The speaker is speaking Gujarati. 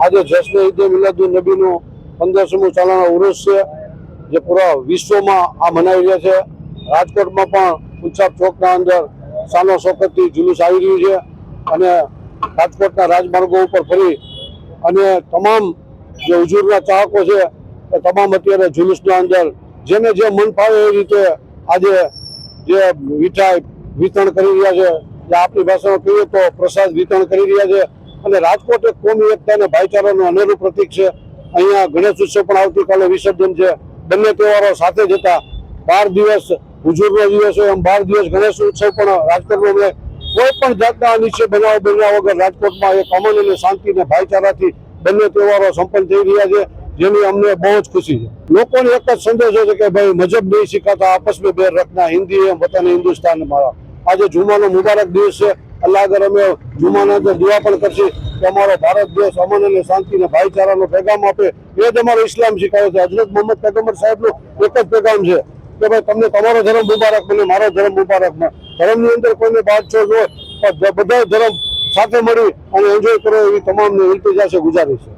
આજે જશ્ન ઈદ મિલાદુ નબીનું પંદરસમું ચાલાનો ઉરુસ છે, જે પૂરા વિશ્વમાં આ મનાવી રહ્યા છે. રાજકોટમાં પણ ઉત્સાહ ચોકના અંદર સાનો સોકતથી જુલુસ આવી રહ્યું છે અને રાજકોટના રાજમાર્ગો ઉપર ફરી અને તમામ જે હુજુરના ચાહકો છે, એ તમામ અત્યારે જુલુસના અંદર જેને જે મન ફાવે એ રીતે આજે જે મીઠાઈ વિતરણ કરી રહ્યા છે, જે આપણી ભાષામાં કહીએ તો પ્રસાદ વિતરણ કરી રહ્યા છે. અને રાજકોટ એક કોમી એકતા અને ભાઈચારાનું અનેરું પ્રતીક છે. અહીંયા ગણેશ ઉત્સવ પણ આવતીકાલે વિસર્જન છે. બંને તહેવારો સાથે જતા બાર દિવસ હુજુરનો દિવસ હોય એમ બાર દિવસ ગણેશ ઉત્સવ પણ રાજકોટમાં મળે કોઈ પણ જાતના અનિશ્ચય બનાવ બન્યા વગર રાજકોટમાં એક અમન અને શાંતિ અને ભાઈચારાથી બંને તહેવારો સંપન્ન થઈ રહ્યા છે. જેની અમને બહુ જ ખુશી છે. લોકોને એક જ સંદેશો છે કે ભાઈ, મજબ નહીં શીખાતા, આપસ બેર રખના હિન્દી એમ, વતન હિન્દુસ્તાન મારા આજે જુમાનો મુબારક દિવસ છે. અલ્લાહ આગળ અમે જુમાના અંદર દુઆ પણ કરશે કે અમારો ભારત દેશ અમન અને શાંતિ અને ભાઈચારાનો પેગામ આપે. એ જ અમારો ઇસ્લામ શીખવે છે. હજરત મોહમ્મદ પૈગંબર સાહેબનું એક જ પેગામ છે કે ભાઈ તમને તમારો ધર્મ મુબારક મને મારો ધર્મ મુબારક મને ધર્મની અંદર કોઈને બાદશોહ હોય બધા ધર્મ સાથે મળી અને એન્જોય કરો એવી તમામને ઇલ્તિજા છે ગુજારી છે